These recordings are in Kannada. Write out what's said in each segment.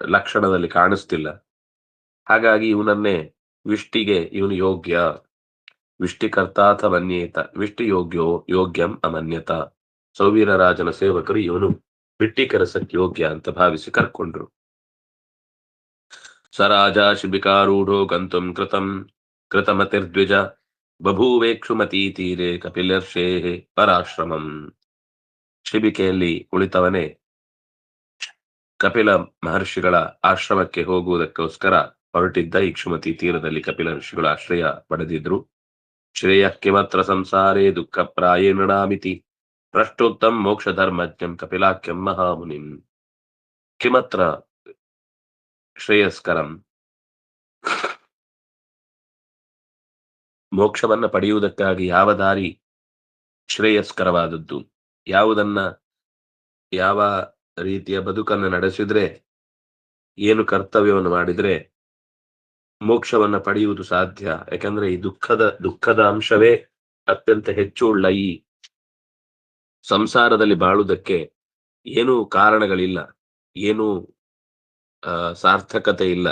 ಲಕ್ಷಣದಲ್ಲಿ ಕಾಣಿಸ್ತಿಲ್ಲ. ಹಾಗಾಗಿ ಇವನನ್ನೇ ವಿಷ್ಟಿಗೆ ಇವನು ಯೋಗ್ಯ. ವಿಷ್ಟಿಕರ್ತಾಥ ಮನ್ಯೇತ. ವಿಷ್ಟಿ ಯೋಗ್ಯೋ ಯೋಗ್ಯಂ ಅಮನ್ಯತ. ಸೌವೀರರಾಜನ ಸೇವಕರು ಇವನು ಬಿಟ್ಟಿ ಕೆಲಸಕ್ಕೆ ಯೋಗ್ಯ ಅಂತ ಭಾವಿಸಿ ಕರ್ಕೊಂಡ್ರು. ಸ ರಾಜ ಶಿಬಿಕಾರೂಢೋ ಗಂತುಂ ಕೃತಂ. ಕೃತಮತಿರ್ದ್ವಿಜ ಬಭೂವೇಕ್ಷುಮತೀ ತೀರೆ ಕಪಿಲರ್ಷೇ ಪರಾಶ್ರಮಂ. ಶಿಬಿಕೆಯಲ್ಲಿ ಕುಳಿತವನೇ ಕಪಿಲ ಮಹರ್ಷಿಗಳ ಆಶ್ರಮಕ್ಕೆ ಹೋಗುವುದಕ್ಕೋಸ್ಕರ ಹೊರಟಿದ್ದ ಇಕ್ಷುಮತಿ ತೀರದಲ್ಲಿ ಕಪಿಲ ಋಷಿಗಳು ಆಶ್ರಯ ಪಡೆದಿದ್ರು. ಶ್ರೇಯಕ್ಕೆ ಮಾತ್ರ ಸಂಸಾರೇ ದುಃಖ, ಪ್ರಾಯೇ ನಡಾಮಿತಿ ಪ್ರಷ್ಟೋತ್ತಮ್ ಮೋಕ್ಷ ಧರ್ಮಜ್ಞಂ ಕಪಿಲಾಖ್ಯಂ ಮಹಾಮುನಿಂ. ಕಿಮತ್ರ ಶ್ರೇಯಸ್ಕರಂ. ಮೋಕ್ಷವನ್ನ ಪಡೆಯುವುದಕ್ಕಾಗಿ ಯಾವ ದಾರಿ ಶ್ರೇಯಸ್ಕರವಾದದ್ದು? ಯಾವುದನ್ನ, ಯಾವ ರೀತಿಯ ಬದುಕನ್ನು ನಡೆಸಿದ್ರೆ, ಏನು ಕರ್ತವ್ಯವನ್ನು ಮಾಡಿದ್ರೆ ಮೋಕ್ಷವನ್ನ ಪಡೆಯುವುದು ಸಾಧ್ಯ. ಯಾಕಂದ್ರೆ ಈ ದುಃಖದ ದುಃಖದ ಅಂಶವೇ ಅತ್ಯಂತ ಹೆಚ್ಚು ಉಳ್ಳ ಈ ಸಂಸಾರದಲ್ಲಿ ಬಾಳುವುದಕ್ಕೆ ಏನೂ ಕಾರಣಗಳಿಲ್ಲ, ಏನೂ ಸಾರ್ಥಕತೆ ಇಲ್ಲ.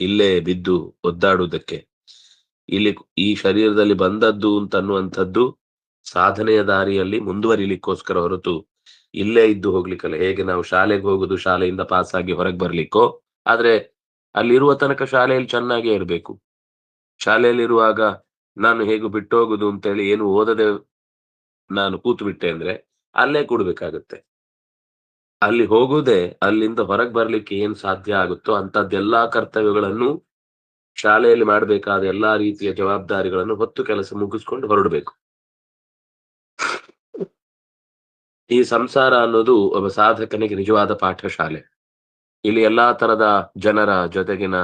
ಇಲ್ಲೇ ಬಿದ್ದು ಒದ್ದಾಡುವುದಕ್ಕೆ. ಇಲ್ಲಿ ಈ ಶರೀರದಲ್ಲಿ ಬಂದದ್ದು ಅಂತ ಅನ್ನುವಂಥದ್ದು ಸಾಧನೆಯ ದಾರಿಯಲ್ಲಿ ಮುಂದುವರಿಲಿಕ್ಕೋಸ್ಕರ ಹೊರತು ಇಲ್ಲೇ ಇದ್ದು ಹೋಗ್ಲಿಕ್ಕಲ್ಲ. ಹೇಗೆ ನಾವು ಶಾಲೆಗೆ ಹೋಗುದು, ಶಾಲೆಯಿಂದ ಪಾಸ್ ಆಗಿ ಹೊರಗೆ ಬರ್ಲಿಕ್ಕೋ? ಆದ್ರೆ ಅಲ್ಲಿರುವ ತನಕ ಶಾಲೆಯಲ್ಲಿ ಚೆನ್ನಾಗೇ ಇರಬೇಕು. ಶಾಲೆಯಲ್ಲಿರುವಾಗ ನಾನು ಹೇಗೂ ಬಿಟ್ಟು ಹೋಗುದು ಅಂತೇಳಿ ಏನು ಓದದೆ ನಾನು ಕೂತು ಬಿಟ್ಟೆ ಅಂದ್ರೆ ಅಲ್ಲೇ ಕೂಡ್ಬೇಕಾಗತ್ತೆ. ಅಲ್ಲಿ ಹೋಗುದೇ, ಅಲ್ಲಿಂದ ಹೊರಗೆ ಬರ್ಲಿಕ್ಕೆ ಏನ್ ಸಾಧ್ಯ ಆಗುತ್ತೋ ಅಂತದ್ದೆಲ್ಲಾ ಕರ್ತವ್ಯಗಳನ್ನು ಶಾಲೆಯಲ್ಲಿ ಮಾಡಬೇಕಾದ ಎಲ್ಲಾ ರೀತಿಯ ಜವಾಬ್ದಾರಿಗಳನ್ನು ಹೊತ್ತು ಕೆಲಸ ಮುಗಿಸ್ಕೊಂಡು ಹೊರಡಬೇಕು. ಈ ಸಂಸಾರ ಅನ್ನೋದು ಒಬ್ಬ ಸಾಧಕನಿಗೆ ನಿಜವಾದ ಪಾಠಶಾಲೆ. ಇಲ್ಲಿ ಎಲ್ಲಾ ತರದ ಜನರ ಜೊತೆಗಿನ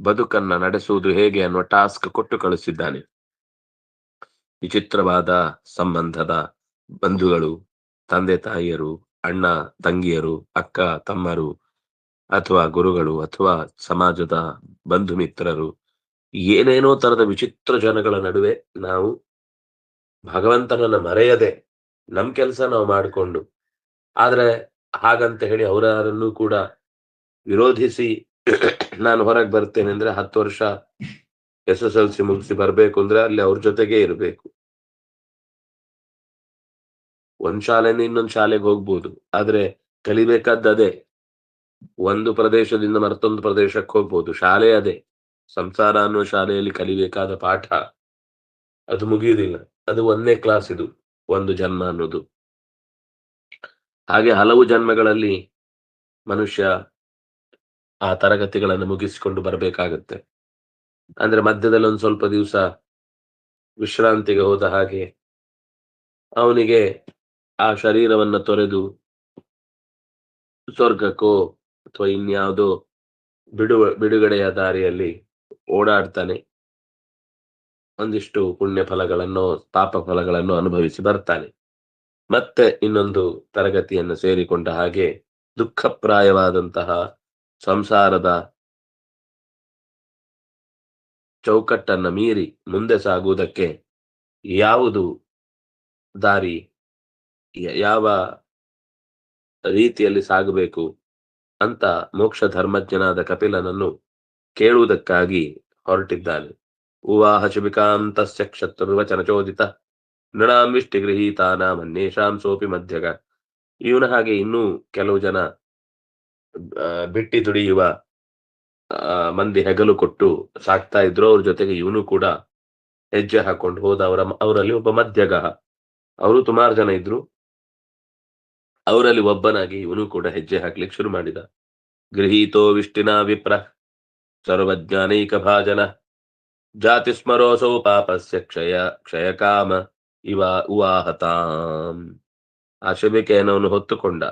ಬದುಕನ್ನ ನಡೆಸುವುದು ಹೇಗೆ ಅನ್ನುವ ಟಾಸ್ಕ್ ಕೊಟ್ಟು ಕಳಿಸಿದ್ದಾನೆ. ವಿಚಿತ್ರವಾದ ಸಂಬಂಧದ ಬಂಧುಗಳು, ತಂದೆ ತಾಯಿಯರು, ಅಣ್ಣ, ತಂಗಿಯರು, ಅಕ್ಕ, ತಮ್ಮರು, ಅಥವಾ ಗುರುಗಳು, ಅಥವಾ ಸಮಾಜದ ಬಂಧು ಮಿತ್ರರು, ಏನೇನೋ ತರದ ವಿಚಿತ್ರ ಜನಗಳ ನಡುವೆ ನಾವು ಭಗವಂತನನ್ನ ಮರೆಯದೆ ನಮ್ ಕೆಲಸ ನಾವು ಮಾಡಿಕೊಂಡು, ಆದ್ರೆ ಹಾಗಂತ ಹೇಳಿ ಅವರನ್ನು ಕೂಡ ವಿರೋಧಿಸಿ ನಾನು ಹೊರಗೆ ಬರ್ತೇನೆ ಅಂದ್ರೆ ಹತ್ತು ವರ್ಷ ಎಸ್ ಎಸ್ ಎಲ್ ಸಿ ಮುಗಿಸಿ ಬರ್ಬೇಕು ಅಂದ್ರೆ ಅಲ್ಲಿ ಅವ್ರ ಜೊತೆಗೆ ಇರಬೇಕು. ಒಂದ್ ಶಾಲೆಯಿಂದ ಇನ್ನೊಂದ್ ಶಾಲೆಗೆ ಹೋಗ್ಬೋದು, ಆದ್ರೆ ಕಲಿಬೇಕಾದ ಅದೇ. ಒಂದು ಪ್ರದೇಶದಿಂದ ಮತ್ತೊಂದು ಪ್ರದೇಶಕ್ಕೆ ಹೋಗ್ಬೋದು, ಶಾಲೆ ಅದೇ. ಸಂಸಾರ ಅನ್ನೋ ಶಾಲೆಯಲ್ಲಿ ಕಲಿಬೇಕಾದ ಪಾಠ, ಅದು ಮುಗಿಯುವುದಿಲ್ಲ ಅದು ಒಂದೇ ಕ್ಲಾಸ್ ಇದು. ಒಂದು ಜನ್ಮ ಅನ್ನೋದು. ಹಾಗೆ ಹಲವು ಜನ್ಮಗಳಲ್ಲಿ ಮನುಷ್ಯ ಆ ತರಗತಿಗಳನ್ನು ಮುಗಿಸಿಕೊಂಡು ಬರಬೇಕಾಗತ್ತೆ. ಅಂದ್ರೆ ಮಧ್ಯದಲ್ಲಿ ಒಂದು ಸ್ವಲ್ಪ ದಿವಸ ವಿಶ್ರಾಂತಿಗೆ ಹೋದ ಹಾಗೆ ಅವನಿಗೆ ಆ ಶರೀರವನ್ನ ತೊರೆದು ಸ್ವರ್ಗಕ್ಕೋ ಅಥವಾ ಇನ್ಯಾವುದೋ ಬಿಡುವ, ಬಿಡುಗಡೆಯ ದಾರಿಯಲ್ಲಿ ಓಡಾಡ್ತಾನೆ. ಒಂದಿಷ್ಟು ಪುಣ್ಯ ಫಲಗಳನ್ನು ಪಾಪ ಫಲಗಳನ್ನು ಅನುಭವಿಸಿ ಬರ್ತಾನೆ. ಮತ್ತೆ ಇನ್ನೊಂದು ತರಗತಿಯನ್ನು ಸೇರಿಕೊಂಡ ಹಾಗೆ ದುಃಖಪ್ರಾಯವಾದಂತಹ ಸಂಸಾರದ ಚೌಕಟ್ಟನ್ನು ಮೀರಿ ಮುಂದೆ ಸಾಗುವುದಕ್ಕೆ ಯಾವುದು ದಾರಿ ಯಾವ ರೀತಿಯಲ್ಲಿ ಸಾಗಬೇಕು ಅಂತ ಮೋಕ್ಷ ಧರ್ಮಜ್ಞನಾದ ಕಪಿಲನನ್ನು ಕೇಳುವುದಕ್ಕಾಗಿ ಹೊರಟಿದ್ದಾನೆ. ಉವಾಹ ತಸ್ಯ ಕ್ಷತ್ರುವಚನ ಚೋದಿತ ನೃಣಾಂ ವಿಷ್ಟಿ ಗೃಹೀತಾನಾಂ ಅನ್ಯೇಷಾಂ ಸೋಪಿ ಮಧ್ಯಗ ಇವನ ಹಾಗೆ ಇನ್ನೂ ಕೆಲವು ಜನ ಬಿಟ್ಟಿ ದುಡಿಯುವ ಮಂದಿ ಹೆಗಲು ಕೊಟ್ಟು ಸಾಕ್ತಾ ಇದ್ರು ಅವ್ರ ಜೊತೆಗೆ ಇವನು ಕೂಡ ಹೆಜ್ಜೆ ಹಾಕೊಂಡು ಹೋದ ಅವರ ಅವರಲ್ಲಿ ಒಬ್ಬ ಮಧ್ಯಗ. ಅವರು ಸುಮಾರು ಜನ ಇದ್ರು. ಅವರಲ್ಲಿ ಒಬ್ಬನಾಗಿ ಇವನು ಕೂಡ ಹೆಜ್ಜೆ ಹಾಕ್ಲಿಕ್ಕೆ ಶುರು ಮಾಡಿದ. ಗೃಹೀತೋ ವಿಷ್ಟಿನ ವಿಪ್ರ. ಸರ್ವಜ್ಞಾನೈಕ ಭಾಜನ. ಜಾತಿ ಸ್ಮರೋಸೌ ಪಾಪಸ್ಯ ಕ್ಷಯ ಕ್ಷಯಕಾಮ ಇವ ಉವಾಹತಾಂ ಆ ಶುಭಿಕೆಯನ್ನು ಹೊತ್ತುಕೊಂಡ।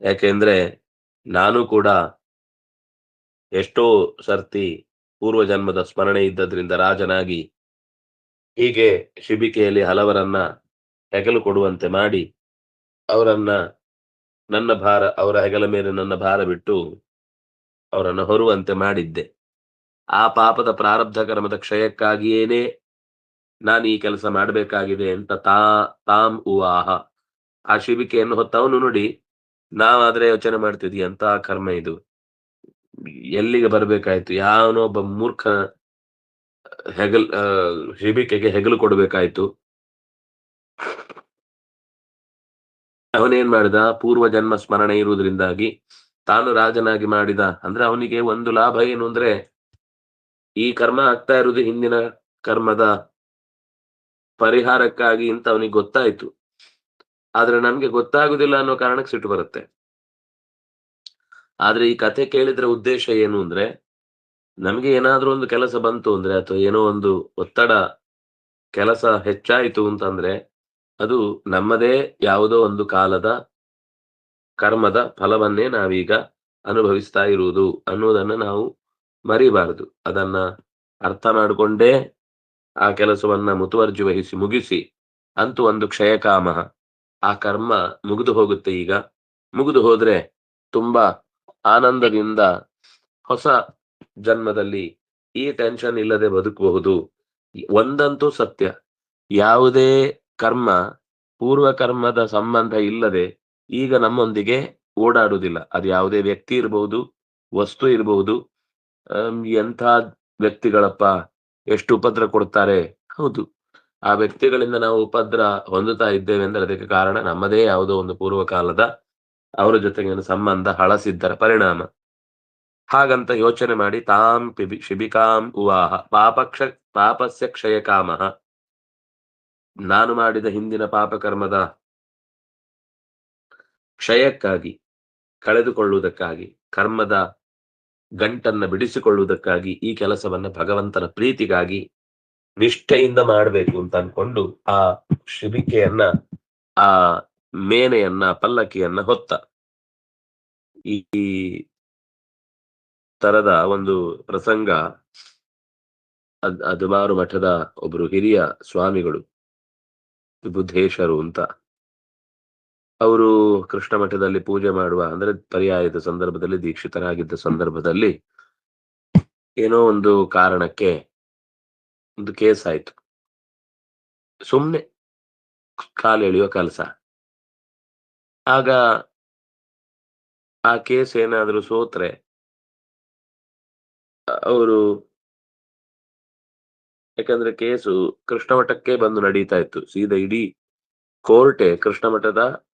ಯಾಕೆಂದ್ರೆ ನಾನು ಕೂಡ ಎಷ್ಟೋ ಸರ್ತಿ ಪೂರ್ವ ಜನ್ಮದ ಸ್ಮರಣೆ ಇದ್ದದ್ರಿಂದ ರಾಜನಾಗಿ ಹೀಗೆ ಶಿಬಿಕೆಯಲ್ಲಿ ಹಲವರನ್ನ ಹೆಗಲು ಕೊಡುವಂತೆ ಮಾಡಿ ಅವರನ್ನ ನನ್ನ ಭಾರ, ಅವರ ಹೆಗಲ ಮೇಲೆ ನನ್ನ ಭಾರ ಬಿಟ್ಟು ಅವರನ್ನು ಹೊರುವಂತೆ ಮಾಡಿದ್ದೆ. ಆ ಪಾಪದ ಪ್ರಾರಬ್ಧ ಕರ್ಮದ ಕ್ಷಯಕ್ಕಾಗಿಯೇನೆ ನಾನು ಈ ಕೆಲಸ ಮಾಡಬೇಕಾಗಿದೆ ಅಂತ ತಾ ತಾಮ್ ಉವಾಹ. ಆ ಶಿಬಿಕೆಯನ್ನು ಹೊತ್ತವನು ನೋಡಿ, ನಾವಾದ್ರೆ ಯೋಚನೆ ಮಾಡ್ತಿದ್ವಿ ಅಂತ ಕರ್ಮ ಇದು. ಎಲ್ಲಿಗೆ ಬರ್ಬೇಕಾಯ್ತು? ಯಾವನೋ ಒಬ್ಬ ಮೂರ್ಖ, ಹೆಗಲ್ ಶಿಬಿಕೆಗೆ ಹೆಗಲು ಕೊಡ್ಬೇಕಾಯ್ತು. ಅವನೇನ್ ಮಾಡಿದ? ಪೂರ್ವ ಜನ್ಮ ಸ್ಮರಣೆ ಇರುವುದರಿಂದಾಗಿ ತಾನು ರಾಜನಾಗಿ ಮಾಡಿದ. ಅಂದ್ರೆ ಅವನಿಗೆ ಒಂದು ಲಾಭ ಏನು ಅಂದ್ರೆ ಈ ಕರ್ಮ ಆಗ್ತಾ ಇರುವುದು ಹಿಂದಿನ ಕರ್ಮದ ಪರಿಹಾರಕ್ಕಾಗಿ ಅಂತ ಅವನಿಗೆ ಗೊತ್ತಾಯ್ತು. ಆದ್ರೆ ನಮ್ಗೆ ಗೊತ್ತಾಗುದಿಲ್ಲ ಅನ್ನೋ ಕಾರಣಕ್ಕೆ ಸಿಟ್ಟು ಬರುತ್ತೆ. ಆದ್ರೆ ಈ ಕಥೆ ಕೇಳಿದ್ರೆ ಉದ್ದೇಶ ಏನು ಅಂದ್ರೆ, ನಮ್ಗೆ ಏನಾದ್ರೂ ಒಂದು ಕೆಲಸ ಬಂತು ಅಂದ್ರೆ ಅಥವಾ ಏನೋ ಒಂದು ಒತ್ತಡ, ಕೆಲಸ ಹೆಚ್ಚಾಯಿತು ಅಂತಂದ್ರೆ, ಅದು ನಮ್ಮದೇ ಯಾವುದೋ ಒಂದು ಕಾಲದ ಕರ್ಮದ ಫಲವನ್ನೇ ನಾವೀಗ ಅನುಭವಿಸ್ತಾ ಇರುವುದು ಅನ್ನೋದನ್ನ ನಾವು ಮರಿಬಾರದು. ಅದನ್ನ ಅರ್ಥ ಮಾಡಿಕೊಂಡೇ ಆ ಕೆಲಸವನ್ನ ಮುತುವರ್ಜಿ ವಹಿಸಿ ಮುಗಿಸಿ ಅಂತೂ ಒಂದು ಕ್ಷಯಕಾಮ ಆ ಕರ್ಮ ಮುಗಿದು ಹೋಗುತ್ತೆ ಈಗ. ಮುಗಿದು ಹೋದ್ರೆ ತುಂಬಾ ಆನಂದದಿಂದ ಹೊಸ ಜನ್ಮದಲ್ಲಿ ಈ ಟೆನ್ಷನ್ ಇಲ್ಲದೆ ಬದುಕಬಹುದು. ಒಂದಂತೂ ಸತ್ಯ. ಯಾವುದೇ ಕರ್ಮ, ಪೂರ್ವ ಕರ್ಮದ ಸಂಬಂಧ ಇಲ್ಲದೆ ಈಗ ನಮ್ಮೊಂದಿಗೆ ಓಡಾಡುವುದಿಲ್ಲ. ಅದು ಯಾವುದೇ ವ್ಯಕ್ತಿ ಇರಬಹುದು ವಸ್ತು ಇರಬಹುದು ಎಂಥ ವ್ಯಕ್ತಿಗಳಪ್ಪ? ಎಷ್ಟು ಉಪದ್ರ ಕೊಡ್ತಾರೆ? ಹೌದು. ಆ ವ್ಯಕ್ತಿಗಳಿಂದ ನಾವು ಉಪದ್ರ ಹೊಂದುತ್ತಾ ಇದ್ದೇವೆ ಅಂದ್ರೆ ಅದಕ್ಕೆ ಕಾರಣ ನಮ್ಮದೇ ಯಾವುದೋ ಒಂದು ಪೂರ್ವಕಾಲದ ಅವರ ಜೊತೆಗಿನ ಸಂಬಂಧ, ಹಳಸಿದ್ದರ ಪರಿಣಾಮ. ಹಾಗಂತ ಯೋಚನೆ ಮಾಡಿ, ತಾಂ ಪಿಬಿ, ಶಿಬಿಕಾಂ ಉವಾಹ, ಪಾಪಕ್ಷ, ಪಾಪಸ್ಯ ಕ್ಷಯಕಾಮ. ನಾನು ಮಾಡಿದ ಹಿಂದಿನ ಪಾಪಕರ್ಮದ ಕ್ಷಯಕ್ಕಾಗಿ, ಕಳೆದುಕೊಳ್ಳುವುದಕ್ಕಾಗಿ, ಕರ್ಮದ ಗಂಟನ್ನ ಬಿಡಿಸಿಕೊಳ್ಳುವುದಕ್ಕಾಗಿ ಈ ಕೆಲಸವನ್ನ ಭಗವಂತನ ಪ್ರೀತಿಗಾಗಿ ನಿಷ್ಠೆಯಿಂದ ಮಾಡಬೇಕು ಅಂತ ಅನ್ಕೊಂಡು ಆ ಶಿಬಿಕೆಯನ್ನ ಆ ಮೇನೆಯನ್ನ, ಪಲ್ಲಕ್ಕಿಯನ್ನ ಹೊತ್ತ. ಈ ತರದ ಒಂದು ಪ್ರಸಂಗ ಅದ್ ಅದುಮಾರು ಮಠದ ಒಬ್ರು ಹಿರಿಯ ಸ್ವಾಮಿಗಳು ಬುದ್ಧೇಶರು ಅಂತ. ಅವರು ಕೃಷ್ಣ ಮಠದಲ್ಲಿ ಪೂಜೆ ಮಾಡುವ, ಅಂದ್ರೆ ಪರ್ಯಾಯದ ಸಂದರ್ಭದಲ್ಲಿ, ದೀಕ್ಷಿತರಾಗಿದ್ದ ಸಂದರ್ಭದಲ್ಲಿ ಏನೋ ಒಂದು ಕಾರಣಕ್ಕೆ ಒಂದು ಕೇಸ್ ಆಯ್ತು. ಸುಮ್ನೆ ಕಾಲು ಎಳೆಯುವ ಕೆಲಸ. ಆಗ ಆ ಕೇಸ್ ಏನಾದ್ರೂ ಸೋತ್ರೆ, ಅವರು ಯಾಕಂದ್ರೆ ಕೇಸು ಕೃಷ್ಣ ಮಠಕ್ಕೆ ಬಂದು ನಡೀತಾ ಇತ್ತು. ಸೀದಾ ಇಡೀ ಕೋರ್ಟೆ ಕೃಷ್ಣ ಮಠದ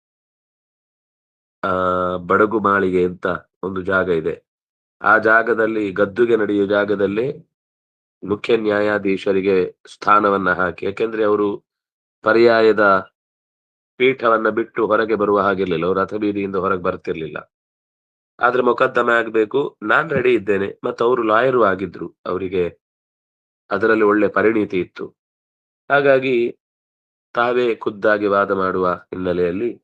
ಆ, ಬಡಗು ಮಾಳಿಗೆ ಅಂತ ಒಂದು ಜಾಗ ಇದೆ. ಆ ಜಾಗದಲ್ಲಿ, ಗದ್ದುಗೆ ನಡೆಯುವ ಜಾಗದಲ್ಲಿ ಮುಖ್ಯ ನ್ಯಾಯಾಧೀಶರಿಗೆ ಸ್ಥಾನವನ್ನ ಹಾಕಿ, ಯಾಕೆಂದ್ರೆ ಅವರು ಪರ್ಯಾಯದ ಪೀಠವನ್ನ ಬಿಟ್ಟು ಹೊರಗೆ ಬರುವ ಹಾಗಿರ್ಲಿಲ್ಲ. ಅವರು ರಥಬೀದಿಯಿಂದ ಹೊರಗೆ ಬರ್ತಿರ್ಲಿಲ್ಲ. ಆದ್ರೆ ಮೊಕದ್ದಮೆ ಆಗ್ಬೇಕು. ನಾನ್ ರೆಡಿ ಇದ್ದೇನೆ. ಮತ್ತು ಅವರು ಲಾಯರು ಆಗಿದ್ರು. ಅವರಿಗೆ ಅದರಲ್ಲಿ ಒಳ್ಳೆ ಪರಿಣಿತಿ ಇತ್ತು. ಹಾಗಾಗಿ ತಾವೇ ಖುದ್ದಾಗಿ ವಾದ ಮಾಡುವ ಹಿನ್ನೆಲೆಯಲ್ಲಿ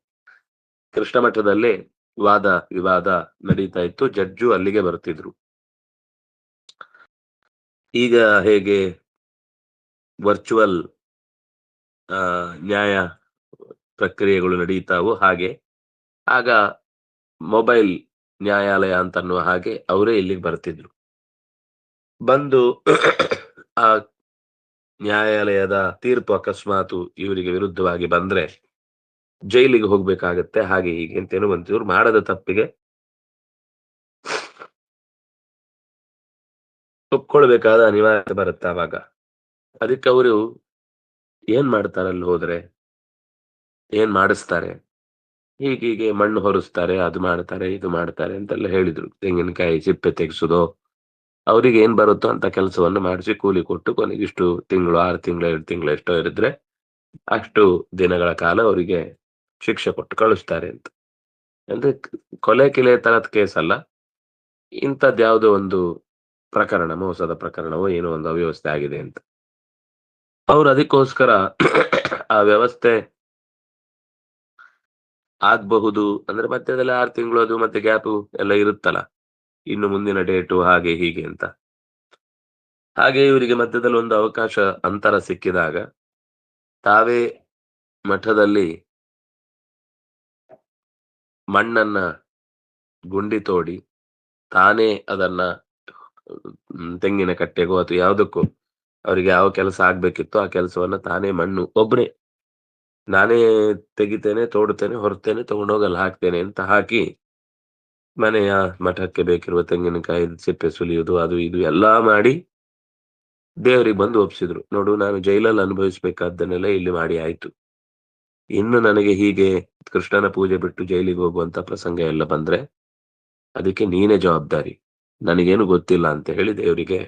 ಕೃಷ್ಣ ಮಠದಲ್ಲೇ ವಾದ ವಿವಾದ ನಡೀತಾ ಇತ್ತು. ಜಡ್ಜು ಅಲ್ಲಿಗೆ ಬರ್ತಿದ್ರು. ಈಗ ಹೇಗೆ ವರ್ಚುವಲ್ ನ್ಯಾಯ ಪ್ರಕ್ರಿಯೆಗಳು ನಡೀತಾವೋ ಹಾಗೆ, ಆಗ ಮೊಬೈಲ್ ನ್ಯಾಯಾಲಯ ಅಂತ ಅನ್ನುವ ಹಾಗೆ ಅವರೇ ಇಲ್ಲಿಗೆ ಬರ್ತಿದ್ರು. ಬಂದು ಆ ನ್ಯಾಯಾಲಯದ ತೀರ್ಪು ಅಕಸ್ಮಾತು ಇವರಿಗೆ ವಿರುದ್ಧವಾಗಿ ಬಂದ್ರೆ ಜೈಲಿಗೆ ಹೋಗ್ಬೇಕಾಗತ್ತೆ, ಹಾಗೆ ಹೀಗೆ ಬಂತು ಇವ್ರು ಮಾಡದ ತಪ್ಪಿಗೆ ಒಪ್ಕೊಳ್ಬೇಕಾದ ಅನಿವಾರ್ಯತೆ ಬರುತ್ತೆ ಅವಾಗ ಅದಕ್ಕೆ ಅವರು ಏನ್ ಮಾಡ್ತಾರೆ ಅಲ್ಲಿ ಹೋದ್ರೆ? ಏನ್ ಮಾಡಿಸ್ತಾರೆ? ಹೀಗೀಗೆ ಮಣ್ಣು ಹೊರಿಸ್ತಾರೆ, ಅದು ಮಾಡ್ತಾರೆ, ಇದು ಮಾಡ್ತಾರೆ ಅಂತೆಲ್ಲ ಹೇಳಿದ್ರು. ತೆಂಗಿನಕಾಯಿ ಸಿಪ್ಪೆ ತೆಗೆಸೋದು, ಅವ್ರಿಗೆ ಏನ್ ಬರುತ್ತೋ ಅಂತ ಕೆಲಸವನ್ನು ಮಾಡಿಸಿ ಕೂಲಿ ಕೊಟ್ಟು ಕೊನೆಗೆ ಇಷ್ಟು ತಿಂಗಳು, ಆರು ತಿಂಗಳು ಎರಡು ತಿಂಗಳು ಎಷ್ಟೋ ಇರಿದ್ರೆ ಅಷ್ಟು ದಿನಗಳ ಕಾಲ ಅವರಿಗೆ ಶಿಕ್ಷೆ ಕೊಟ್ಟು ಕಳಿಸ್ತಾರೆ ಅಂತ. ಅಂದ್ರೆ ಕೊಲೆ ಕಿಲೆ ತರದ ಕೇಸ್ ಅಲ್ಲ. ಇಂಥದ್ದು ಯಾವುದೋ ಒಂದು ಪ್ರಕರಣ, ಮೋಸದ ಪ್ರಕರಣವೋ ಏನೋ ಒಂದು ಅವ್ಯವಸ್ಥೆ ಆಗಿದೆ ಅಂತ. ಅವ್ರು ಅದಕ್ಕೋಸ್ಕರ ಆ ವ್ಯವಸ್ಥೆ ಆಗ್ಬಹುದು. ಅಂದ್ರೆ ಮಧ್ಯದಲ್ಲಿ ಆರು ತಿಂಗಳು ಅದು ಮತ್ತೆ ಗ್ಯಾಪು ಎಲ್ಲ ಇರುತ್ತಲ್ಲ. ಇನ್ನು ಮುಂದಿನ ಡೇಟು ಹಾಗೆ ಹೀಗೆ ಅಂತ. ಹಾಗೆ ಇವರಿಗೆ ಮಧ್ಯದಲ್ಲಿ ಒಂದು ಅವಕಾಶ, ಅಂತರ ಸಿಕ್ಕಿದಾಗ ತಾವೇ ಮಠದಲ್ಲಿ ಮಣ್ಣನ್ನ ಗುಂಡಿ ತೋಡಿ ತಾನೇ ಅದನ್ನ ತೆಂಗಿನ ಕಟ್ಟೆಗೋ ಅಥವಾ ಯಾವುದಕ್ಕೋ ಅವರಿಗೆ ಯಾವ ಕೆಲಸ ಆಗ್ಬೇಕಿತ್ತು ಆ ಕೆಲಸವನ್ನ ತಾನೇ ಮಣ್ಣು ಒಬ್ರೆ ನಾನೇ ತೆಗಿತೇನೆ, ತೋಡ್ತೇನೆ, ಹೊರತೇನೆ, ತಗೊಂಡೋಗಲ್ಲ, ಹಾಕ್ತೇನೆ ಅಂತ ಹಾಕಿ ಮನೆಯ ಮಠಕ್ಕೆ ಬೇಕಿರುವ ತೆಂಗಿನಕಾಯಿ ಸಿಪ್ಪೆ ಸುಲಿಯುವುದು, ಅದು ಇದು ಎಲ್ಲಾ ಮಾಡಿ ದೇವರಿಗೆ ಬಂದು ಒಪ್ಸಿದ್ರು. ನೋಡು, ನಾನು ಜೈಲಲ್ಲಿ ಅನುಭವಿಸ್ಬೇಕಾದ್ದನ್ನೆಲ್ಲ ಇಲ್ಲಿ ಮಾಡಿ ಆಯ್ತು. ಇನ್ನು ನನಗೆ ಹೀಗೆ ಕೃಷ್ಣನ ಪೂಜೆ ಬಿಟ್ಟು ಜೈಲಿಗೆ ಹೋಗುವಂತ ಪ್ರಸಂಗ ಎಲ್ಲ ಬಂದ್ರೆ ಅದಕ್ಕೆ ನೀನೇ ಜವಾಬ್ದಾರಿ. ನನಗೇನು ಗೊತ್ತಿಲ್ಲ ಅಂತ ಹೇಳಿ ದೇವರಿಗೆ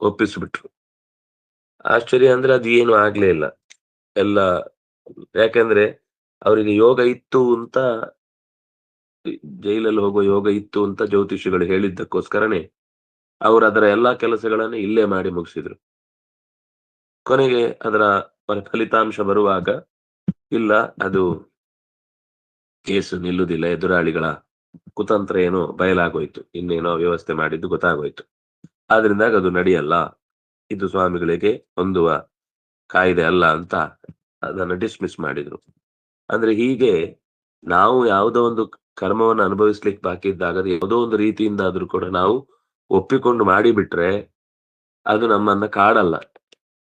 ಒಪ್ಪಿಸ್ಬಿಟ್ರು. ಆಶ್ಚರ್ಯ ಅಂದ್ರೆ ಅದು ಏನು ಆಗ್ಲೇ ಇಲ್ಲ. ಎಲ್ಲ ಯಾಕಂದ್ರೆ ಅವರಿಗೆ ಯೋಗ ಇತ್ತು ಅಂತ ಜೈಲಲ್ಲಿ ಹೋಗೋ ಯೋಗ ಇತ್ತು ಅಂತ ಜ್ಯೋತಿಷಿಗಳು ಹೇಳಿದ್ದಕ್ಕೋಸ್ಕರನೇ ಅವರು ಅದರ ಎಲ್ಲಾ ಕೆಲಸಗಳನ್ನ ಇಲ್ಲೇ ಮಾಡಿ ಮುಗಿಸಿದ್ರು. ಕೊನೆಗೆ ಅದರ ಫಲಿತಾಂಶ ಬರುವಾಗ ಇಲ್ಲ, ಅದು ಕೇಸು ನಿಲ್ಲುವುದಿಲ್ಲ ಎದುರಾಳಿಗಳ ಕುತಂತ್ರ ಏನೋ ಬಯಲಾಗೋಯ್ತು, ಇನ್ನೇನೋ ವ್ಯವಸ್ಥೆ ಮಾಡಿದ್ದು ಗೊತ್ತಾಗೋಯ್ತು. ಆದ್ರಿಂದ ಅದು ನಡೆಯಲ್ಲ. ಇದು ಸ್ವಾಮಿಗಳಿಗೆ ಹೊಂದುವ ಕಾಯ್ದೆ ಅಲ್ಲ ಅಂತ ಅದನ್ನು ಡಿಸ್ಮಿಸ್ ಮಾಡಿದ್ರು. ಅಂದ್ರೆ ಹೀಗೆ ನಾವು ಯಾವುದೋ ಒಂದು ಕರ್ಮವನ್ನು ಅನುಭವಿಸ್ಲಿಕ್ಕೆ ಬಾಕಿ ಇದ್ದಾಗ ಯಾವುದೋ ಒಂದು ರೀತಿಯಿಂದ ಆದ್ರೂ ಕೂಡ ನಾವು ಒಪ್ಪಿಕೊಂಡು ಮಾಡಿಬಿಟ್ರೆ ಅದು ನಮ್ಮನ್ನ ಕಾಡಲ್ಲ.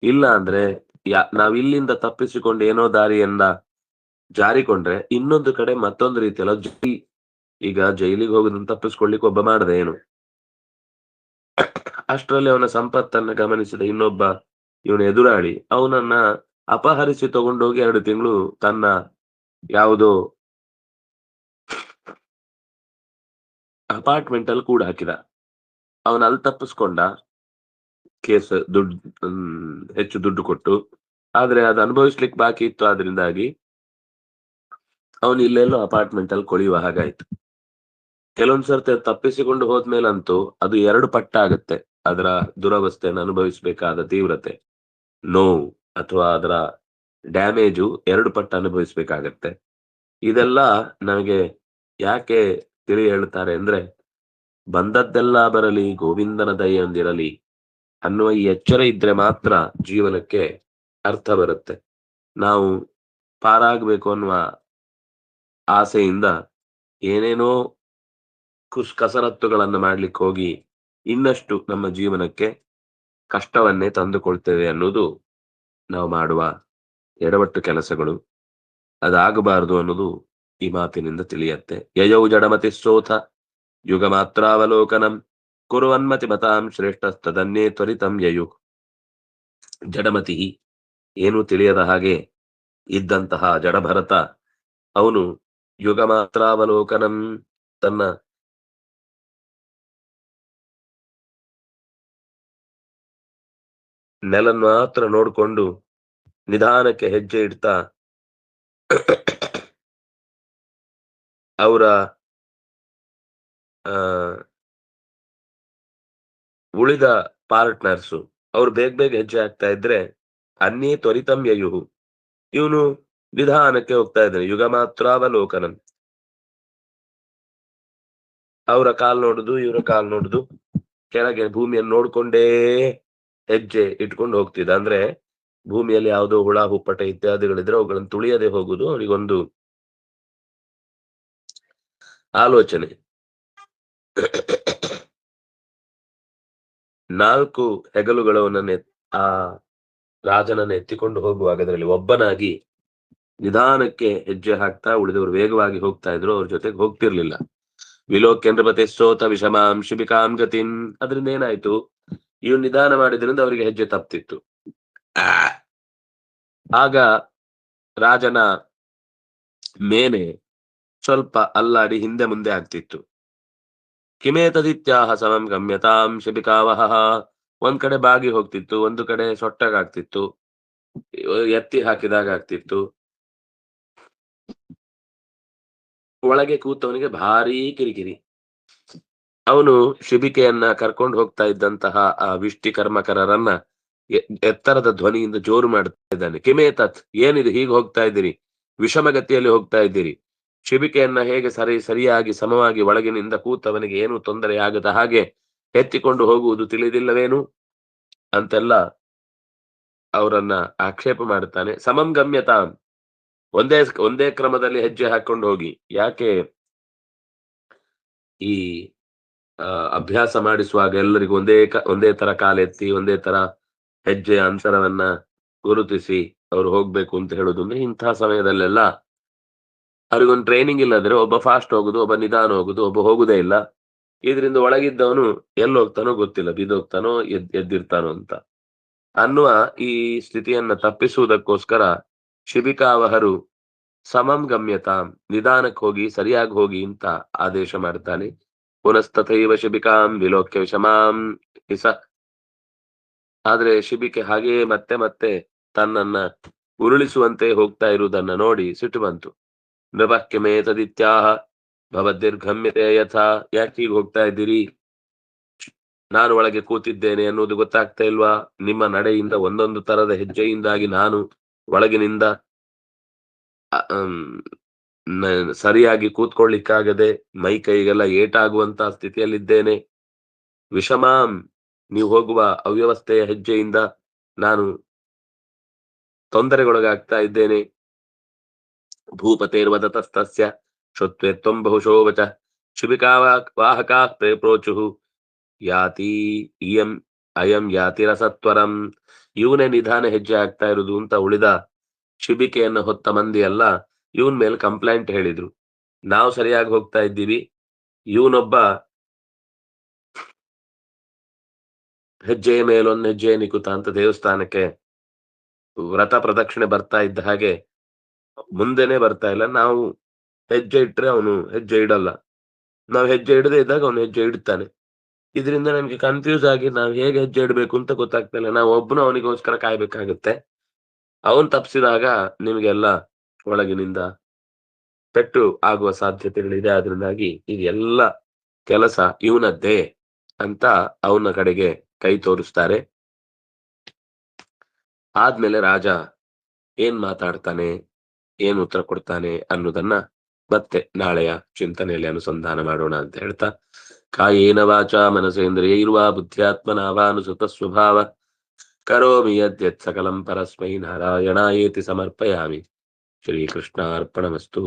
ಇಲ್ಲ ಅಂದ್ರೆ ನಾವ್ ಇಲ್ಲಿಂದ ತಪ್ಪಿಸಿಕೊಂಡು ಏನೋ ದಾರಿಯನ್ನ ಜಾರಿಕೊಂಡ್ರೆ ಇನ್ನೊಂದು ಕಡೆ ಮತ್ತೊಂದು ರೀತಿಯಲ್ಲ ಜೈ, ಈಗ ಜೈಲಿಗೆ ಹೋಗೋದನ್ನ ತಪ್ಪಿಸ್ಕೊಳ್ಳಿಕ್ಕೆ ಒಬ್ಬ ಮಾಡ್ದೆ ಏನು? ಅಷ್ಟರಲ್ಲಿ ಅವನ ಸಂಪತ್ತನ್ನ ಗಮನಿಸಿದ ಇನ್ನೊಬ್ಬ ಇವನ ಎದುರಾಳಿ, ಅವನನ್ನ ಅಪಹರಿಸಿ ತಗೊಂಡೋಗಿ ಎರಡು ತಿಂಗಳು ತನ್ನ ಯಾವುದೋ ಅಪಾರ್ಟ್ಮೆಂಟ್ ಅಲ್ಲಿ ಕೂಡ ಹಾಕಿದ. ಅವನ ಅಲ್ಲಿ ತಪ್ಪಿಸ್ಕೊಂಡ, ಕೇಸ್ ದುಡ್ಡು ಹೆಚ್ಚು ದುಡ್ಡು ಕೊಟ್ಟು ಆದ್ರೆ ಅದು ಅನುಭವಿಸ್ಲಿಕ್ಕೆ ಬಾಕಿ ಇತ್ತು ಅದರಿಂದಾಗಿ ಅವನು ಇಲ್ಲೆಲ್ಲೋ ಅಪಾರ್ಟ್ಮೆಂಟ್ ಅಲ್ಲಿ ಕೊಳೆಯುವ ಹಾಗಾಯ್ತು. ಕೆಲವೊಂದ್ ಸರ್ತಿ ತಪ್ಪಿಸಿಕೊಂಡು ಹೋದ್ಮೇಲಂತೂ ಅದು ಎರಡು ಪಟ್ಟ ಆಗುತ್ತೆ ಅದರ ದುರವಸ್ಥೆಯನ್ನು ಅನುಭವಿಸಬೇಕಾದ ತೀವ್ರತೆ, ನೋವು ಅಥವಾ ಅದರ ಡ್ಯಾಮೇಜು ಎರಡು ಪಟ್ಟು ಅನುಭವಿಸ್ಬೇಕಾಗತ್ತೆ. ಇದೆಲ್ಲ ನನಗೆ ಯಾಕೆ ತಿಳಿ ಹೇಳ್ತಾರೆ ಅಂದ್ರೆ, ಬಂದದ್ದೆಲ್ಲ ಬರಲಿ, ಗೋವಿಂದನ ದಯೆಯೊಂದಿರಲಿ ಅನ್ನುವ ಈ ಎಚ್ಚರ ಇದ್ರೆ ಮಾತ್ರ ಜೀವನಕ್ಕೆ ಅರ್ಥ ಬರುತ್ತೆ. ನಾವು ಪಾರಾಗಬೇಕು ಅನ್ನುವ ಆಸೆಯಿಂದ ಏನೇನೋ ಕುಸ್, ಕಸರತ್ತುಗಳನ್ನು ಮಾಡ್ಲಿಕ್ಕೆ ಹೋಗಿ ಇನ್ನಷ್ಟು ನಮ್ಮ ಜೀವನಕ್ಕೆ ಕಷ್ಟವನ್ನೇ ತಂದುಕೊಳ್ತೇವೆ ಅನ್ನೋದು ನಾವು ಮಾಡುವ ಎಡವಟ್ಟು ಕೆಲಸಗಳು. ಅದಾಗಬಾರದು ಅನ್ನೋದು ಈ ಮಾತಿನಿಂದ ತಿಳಿಯತ್ತೆ. ಯಯೌ ಜಡಮತಿ ಸೋಥ ಯುಗ ಮಾತ್ರಾವಲೋಕನಂ ಕುರುವನ್ಮತಿ ಮತಾಂ ಶ್ರೇಷ್ಠಸ್ತದನ್ನೇ ತ್ವರಿತಂ ಯಯು. ಜಡಮತಿ ಏನು ತಿಳಿಯದ ಹಾಗೆ ಇದ್ದಂತಹ ಜಡಭರತ ಅವನು ಯುಗ ಮಾತ್ರಾವಲೋಕನಂ ತನ್ನ ನೆಲನ್ ಮಾತ್ರ ನೋಡಿಕೊಂಡು ನಿಧಾನಕ್ಕೆ ಹೆಜ್ಜೆ ಇಡ್ತಾ ಅವರ ಉಳಿದ ಪಾರ್ಟ್ನರ್ಸು, ಅವ್ರು ಬೇಗ ಬೇಗ ಹೆಜ್ಜೆ ಆಗ್ತಾ ಇದ್ರೆ ಅನ್ನೇ ತ್ವರಿತಂ ಯಯುಹು ಇವನು ನಿಧಾನಕ್ಕೆ ಹೋಗ್ತಾ ಇದ್ದಾನೆ. ಯುಗ ಮಾತ್ರಾವಲೋಕನಂ ಅವರ ಕಾಲ್ ನೋಡುದು, ಇವರ ಕಾಲ್ ನೋಡುದು, ಕೆಳಗೆ ಭೂಮಿಯನ್ನು ನೋಡ್ಕೊಂಡೇ ಹೆಜ್ಜೆ ಇಟ್ಕೊಂಡು ಹೋಗ್ತಿದ್ದ. ಅಂದ್ರೆ ಭೂಮಿಯಲ್ಲಿ ಯಾವುದೋ ಹುಳ, ಹುಪ್ಪಟ ಇತ್ಯಾದಿಗಳಿದ್ರೆ ಅವುಗಳನ್ನು ತುಳಿಯದೆ ಹೋಗುದು ಅವನಿಗೊಂದು ಆಲೋಚನೆ. ನಾಲ್ಕು ಹೆಗಲುಗಳವನ್ನ ಆ ರಾಜನನ್ನ ಎತ್ತಿಕೊಂಡು ಹೋಗುವಾಗ ಅದರಲ್ಲಿ ಒಬ್ಬನಾಗಿ ನಿಧಾನಕ್ಕೆ ಹೆಜ್ಜೆ ಹಾಕ್ತಾ ಉಳಿದವರು ವೇಗವಾಗಿ ಹೋಗ್ತಾ ಇದ್ರು, ಅವ್ರ ಜೊತೆಗೆ ಹೋಗ್ತಿರ್ಲಿಲ್ಲ. ವಿಲೋಕೇಂದ್ರಪತಿ ಸೋತ ವಿಷಮಾಂ ಶಿಬಿಕಾಂ ಗತಿನ್ ಅದರಿಂದ ಏನಾಯ್ತು? ಇವ್ ನಿಧಾನ ಮಾಡಿದ್ರಿಂದ ಅವರಿಗೆ ಹೆಜ್ಜೆ ತಪ್ತಿತ್ತು. ಆಗ ರಾಜನ ಮೇನೆ ಸ್ವಲ್ಪ ಅಲ್ಲಾಡಿ ಹಿಂದೆ ಮುಂದೆ ಆಗ್ತಿತ್ತು. ಕಿಮೇತದಿತ್ಯಾಹ ಸಮಂ ಗಮ್ಯತಾಂ ಶಿಬಿಕಾವಹ. ಒಂದ್ ಕಡೆ ಬಾಗಿ ಹೋಗ್ತಿತ್ತು, ಒಂದು ಕಡೆ ಸೊಟ್ಟಾಗ್ತಿತ್ತು ಎತ್ತಿ ಹಾಕಿದಾಗ ಆಗ್ತಿತ್ತು. ಒಳಗೆ ಕೂತವನಿಗೆ ಭಾರೀ ಕಿರಿಕಿರಿ. ಅವನು ಶಿಬಿಕೆಯನ್ನ ಕರ್ಕೊಂಡು ಹೋಗ್ತಾ ಇದ್ದಂತಹ ಆ ವಿಷ್ಟಿ ಕರ್ಮಕರರನ್ನ ಎತ್ತರದ ಧ್ವನಿಯಿಂದ ಜೋರು ಮಾಡ್ತಾ ಇದ್ದಾನೆ. ಕಿಮೇತತ್ ಏನಿದು, ಹೀಗೆ ಹೋಗ್ತಾ ಇದ್ದೀರಿ? ವಿಷಮಗತಿಯಲ್ಲಿ ಹೋಗ್ತಾ ಇದ್ದೀರಿ. ಶಿಬಿಕೆಯನ್ನ ಹೇಗೆ ಸರಿ, ಸರಿಯಾಗಿ, ಸಮವಾಗಿ ಒಳಗಿನಿಂದ ಕೂತವನಿಗೆ ಏನು ತೊಂದರೆ ಆಗದ ಹಾಗೆ ಎತ್ತಿಕೊಂಡು ಹೋಗುವುದು ತಿಳಿದಿಲ್ಲವೇನು? ಅಂತೆಲ್ಲ ಅವರನ್ನ ಆಕ್ಷೇಪ ಮಾಡುತ್ತಾನೆ. ಸಮಂ ಗಮ್ಯತಾ. ಒಂದೇ ಒಂದೇ ಕ್ರಮದಲ್ಲಿ ಹೆಜ್ಜೆ ಹಾಕೊಂಡು ಹೋಗಿ. ಯಾಕೆ ಈ ಅಭ್ಯಾಸ ಮಾಡಿಸುವಾಗ ಎಲ್ಲರಿಗೂ ಒಂದೇ ಒಂದೇ ತರ ಕಾಲೆತ್ತಿ ಒಂದೇ ತರ ಹೆಜ್ಜೆಯ ಅಂತರವನ್ನ ಗುರುತಿಸಿ ಅವ್ರು ಹೋಗ್ಬೇಕು ಅಂತ ಹೇಳುದು ಅಂದ್ರೆ ಇಂತಹ ಸಮಯದಲ್ಲೆಲ್ಲ. ಅವ್ರಿಗೊಂದು ಟ್ರೈನಿಂಗ್ ಇಲ್ಲದ್ರೆ ಒಬ್ಬ ಫಾಸ್ಟ್ ಹೋಗುದು, ಒಬ್ಬ ನಿಧಾನ ಹೋಗುದು, ಒಬ್ಬ ಹೋಗುದೇ ಇಲ್ಲ. ಇದರಿಂದ ಒಳಗಿದ್ದವನು ಎಲ್ಲಿ ಹೋಗ್ತಾನೋ ಗೊತ್ತಿಲ್ಲ, ಬಿದ್ದೋಗ್ತಾನೋ ಎದ್, ಎದ್ದಿರ್ತಾನೋ ಅಂತ. ಅನ್ನುವ ಈ ಸ್ಥಿತಿಯನ್ನ ತಪ್ಪಿಸುವುದಕ್ಕೋಸ್ಕರ ಶಿಬಿಕಾವಹರು ಸಮಂ ಗಮ್ಯತಾಂ, ನಿಧಾನಕ್ಕೆ ಹೋಗಿ, ಸರಿಯಾಗಿ ಹೋಗಿ ಅಂತ ಆದೇಶ ಮಾಡ್ತಾನೆ. ಪುನಸ್ತಥೈವ ಶಿಬಿಕಾಂ ವಿಲೋಕ್ಯ ವಿಷಮಾಂ ಇಸ. ಆದ್ರೆ ಶಿಬಿಕೆ ಹಾಗೆಯೇ ಮತ್ತೆ ಮತ್ತೆ ತನ್ನನ್ನ ಉರುಳಿಸುವಂತೆ ಹೋಗ್ತಾ ಇರುವುದನ್ನ ನೋಡಿ ಸಿಟ್ಟು ಬಂತು. ನೃಪಕ್ಯಮೇ ತದಿತ್ಯಾಹ ಭವದ್ದಿರ್ಗಮ್ಯತೆ ಯಥಾ, ಯಾಕೆ ಹೀಗೆ ಹೋಗ್ತಾ ಇದ್ದೀರಿ? ನಾನು ಒಳಗೆ ಕೂತಿದ್ದೇನೆ ಅನ್ನೋದು ಗೊತ್ತಾಗ್ತಾ ಇಲ್ವಾ? ನಿಮ್ಮ ನಡೆಯಿಂದ ಒಂದೊಂದು ತರದ ಹೆಜ್ಜೆಯಿಂದಾಗಿ ನಾನು ಒಳಗಿನಿಂದ ಸರಿಯಾಗಿ ಕೂತ್ಕೊಳ್ಳಿಕ್ಕಾಗದೆ ಮೈ ಕೈಗೆಲ್ಲ ಏಟಾಗುವಂತ ಸ್ಥಿತಿಯಲ್ಲಿದ್ದೇನೆ. ವಿಷಮಾಂ, ನೀವು ಹೋಗುವ ಅವ್ಯವಸ್ಥೆಯ ಹೆಜ್ಜೆಯಿಂದ ನಾನು ತೊಂದರೆಗೊಳಗಾಗ್ತಾ ಇದ್ದೇನೆ. ಭೂಪತೇರ್ವದತಸ್ತಸ್ಯ ಶ್ರುತ್ವೆ ತ್ವಂ ಬಹುಶೋವಚ ವಾಹಕ ವಾಹಕಾ ಪ್ರೋಚುಹು ಯಾತಿ ಇಯಂ ಅಯಂ ಯಾತಿ ರಸತ್ವರಂ ಇವನೇ ನಿಧಾನ ಹೆಜ್ಜೆ ಆಗ್ತಾ ಇರುವುದು ಅಂತ ಉಳಿದ ಶಿಬಿಕೆಯನ್ನು ಹೊತ್ತ ಮಂದಿ ಅಲ್ಲ, ಇವನ್ ಮೇಲೆ ಕಂಪ್ಲೇಂಟ್ ಹೇಳಿದ್ರು. ನಾವು ಸರಿಯಾಗಿ ಹೋಗ್ತಾ ಇದ್ದೀವಿ. ಇವನೊಬ್ಬ ಹೆಜ್ಜೆಯ ಮೇಲೊಂದು ಹೆಜ್ಜೆ ನಿಕುತ ಅಂತ ದೇವಸ್ಥಾನಕ್ಕೆ ವ್ರತ ಪ್ರದಕ್ಷಿಣೆ ಬರ್ತಾ ಇದ್ದ ಹಾಗೆ ಮುಂದೆನೆ ಬರ್ತಾ ಇಲ್ಲ. ನಾವು ಹೆಜ್ಜೆ ಇಟ್ಟರೆ ಅವನು ಹೆಜ್ಜೆ ಇಡಲ್ಲ. ನಾವು ಹೆಜ್ಜೆ ಇಡದೆ ಇದ್ದಾಗ ಅವನು ಹೆಜ್ಜೆ ಇಡ್ತಾನೆ. ಇದರಿಂದ ನಮಗೆ ಕನ್ಫ್ಯೂಸ್ ಆಗಿ ನಾವು ಹೇಗೆ ಹೆಜ್ಜೆ ಇಡಬೇಕು ಅಂತ ಗೊತ್ತಾಗ್ತಾ ಇಲ್ಲ. ನಾವು ಒಬ್ಬನು ಅವನಿಗೋಸ್ಕರ ಕಾಯ್ಬೇಕಾಗುತ್ತೆ. ಅವನ್ ತಪ್ಪಿಸಿದಾಗ ನಿಮಗೆಲ್ಲ ಒಳಗಿನಿಂದ ಪೆಟ್ಟು ಆಗುವ ಸಾಧ್ಯತೆಗಳಿದೆ ಅದರಿಂದಾಗಿ ಇದೆಲ್ಲ ಕೆಲಸ ಇವನದ್ದೇ ಅಂತ ಅವನ ಕಡೆಗೆ ಕೈ ತೋರಿಸ್ತಾರೆ. ಆದ್ಮೇಲೆ ರಾಜ ಏನ್ ಮಾತಾಡ್ತಾನೆ, ಏನ್ ಉತ್ತರ ಕೊಡ್ತಾನೆ ಅನ್ನೋದನ್ನ ಮತ್ತೆ ನಾಳೆಯ ಚಿಂತನೆಯಲ್ಲಿ ಅನುಸಂಧಾನ ಮಾಡೋಣ ಅಂತ ಹೇಳ್ತಾ, ಕಾಯೇನ ವಾಚ ಮನಸೇಂದ್ರಿಯೈರ್ವಾ ಬುದ್ಧ್ಯಾತ್ಮನಾವಾನುಸುತ ಸ್ವಭಾವ, ಕರೋಮಿ ಯದ್ಯತ್ ಸಕಲಂ ಪರಸ್ಮೈ ನಾರಾಯಣಾಯೇತಿ ಸಮರ್ಪಯಾಮಿ. ಶ್ರೀಕೃಷ್ಣಾರ್ಪಣಮಸ್ತು.